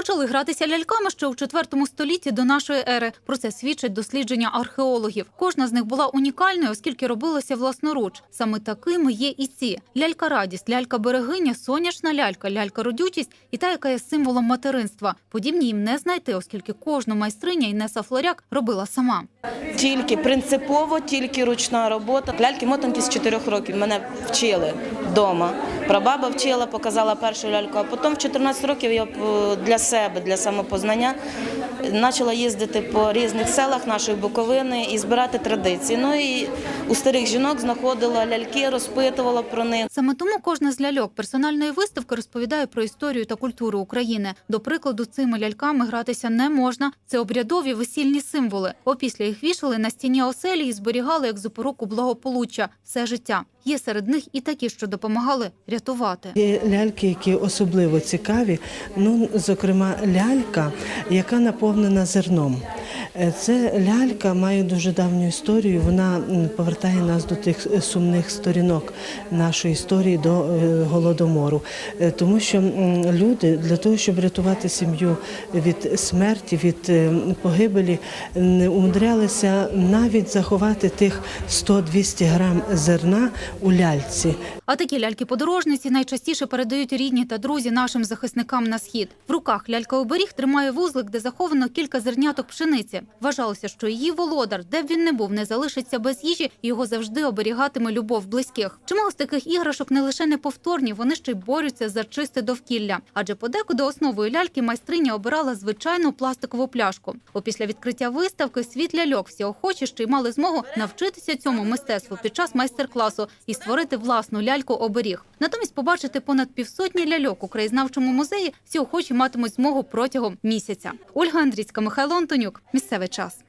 Почали гратися ляльками ще у четвертому столітті до нашої ери. Про це свідчать дослідження археологів. Кожна з них була унікальною, оскільки робилася власноруч. Саме такими є і ці: лялька радість, лялька берегиня, сонячна лялька, лялька родючість і та, яка є символом материнства. Подібні їм не знайти, оскільки кожну майстриня Інеса Флоряк робила сама. Тільки принципово, тільки ручна робота. Ляльки мотанки з 4 років мене вчили вдома. Прабаба вчила, показала першу ляльку, а потім в 14 років я е, для себе, для самопознання почала їздити по різних селах нашої Буковини і збирати традиції. Ну і у старих жінок знаходила ляльки, розпитувала про них. Саме тому кожна з ляльок персональної виставки розповідає про історію та культуру України. До прикладу, цими ляльками гратися не можна. Це обрядові весільні символи. Опісля їх вішали на стіні оселі і зберігали як запоруку благополуччя все життя. Є серед них і такі, що допомагали рятувати. Є ляльки, які особливо цікаві. Ну, зокрема, лялька, яка наповнена зерном. Е, Це лялька має дуже давню історію. Вона повертає нас до тих е, сумних сторінок нашої історії до е, голодомору. Тому що люди для того, щоб рятувати сім'ю від смерті, від погибелі, не умудрялися навіть заховати тих 100-200 грам зерна у ляльці. А такі ляльки-подорожниці найчастіше передають рідні та друзі нашим захисникам на схід. В руках лялька-оберіг тримає вузлик, де заховано кілька зерняток пшениці. Вважалося, що її володар, де б він не був, не залишиться без їжі, його завжди оберігатиме любов близьких. Чимало з таких іграшок не лише неповторні, вони ще й борються за чисте довкілля. Адже подекуди основою ляльки майстриня обирала звичайну пластикову пляшку. Опісля відкриття виставки світ ляльок всі охочі ще й мали змогу навчитися цьому мистецтву під час майстер-класу і створити власну ляльку оберіг. Натомість побачити понад півсотні ляльок у краєзнавчому музеї всі охочі матимуть змогу протягом місяця. Ольга Андрійська, Михайло Антонюк. Місцевий час.